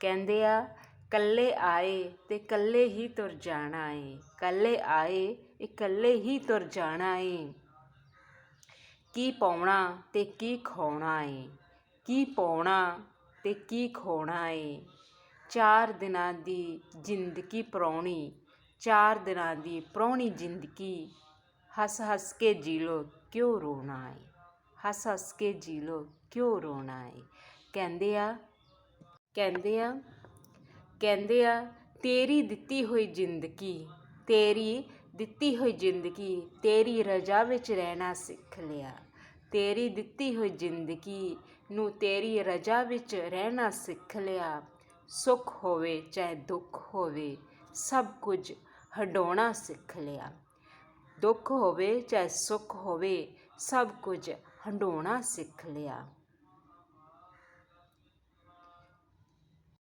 ਕਹਿੰਦੇ ਆ ਇਕੱਲੇ ਆਏ ਤੇ ਇਕੱਲੇ ਹੀ ਤੁਰ ਜਾਣਾ ਏ। ਇਕੱਲੇ ਆਏ ਇਕੱਲੇ ਹੀ ਤੁਰ ਜਾਣਾ ਏ। ਕੀ ਪਾਉਣਾ ਅਤੇ ਕੀ ਖੋਣਾ ਏ। ਕੀ ਪਾਉਣਾ ਅਤੇ ਕੀ ਖੋਣਾ ਏ। ਚਾਰ ਦਿਨਾਂ ਦੀ ਜ਼ਿੰਦਗੀ ਪ੍ਰਾਹੁਣੀ, ਚਾਰ ਦਿਨਾਂ ਦੀ ਪ੍ਰਾਹੁਣੀ ਜ਼ਿੰਦਗੀ। ਹੱਸ ਹੱਸ ਕੇ ਜੀ ਲੋ, ਕਿਉਂ ਰੋਣਾ ਏ? ਹੱਸ ਹੱਸ ਕੇ ਜੀ ਲੋ, ਕਿਉਂ ਰੋਣਾ ਏ? ਕਹਿੰਦੇ ਆ ਕਹਿੰਦੇ ਆ ਕਹਿੰਦੇ ਆ, ਤੇਰੀ ਦਿੱਤੀ ਹੋਈ ਜ਼ਿੰਦਗੀ, ਤੇਰੀ ਦਿੱਤੀ ਹੋਈ ਜ਼ਿੰਦਗੀ, ਤੇਰੀ ਰਜ਼ਾ ਵਿੱਚ ਰਹਿਣਾ ਸਿੱਖ ਲਿਆ। ਤੇਰੀ ਦਿੱਤੀ ਹੋਈ ਜ਼ਿੰਦਗੀ ਨੂੰ ਤੇਰੀ ਰਜ਼ਾ ਵਿੱਚ ਰਹਿਣਾ ਸਿੱਖ ਲਿਆ। ਸੁੱਖ ਹੋਵੇ ਚਾਹੇ ਦੁੱਖ ਹੋਵੇ, ਸਭ ਕੁਝ ਹੰਡਾਉਣਾ ਸਿੱਖ ਲਿਆ। ਦੁੱਖ ਹੋਵੇ ਚਾਹੇ ਸੁੱਖ ਹੋਵੇ, ਸਭ ਕੁਝ ਹੰਡਾਉਣਾ ਸਿੱਖ ਲਿਆ।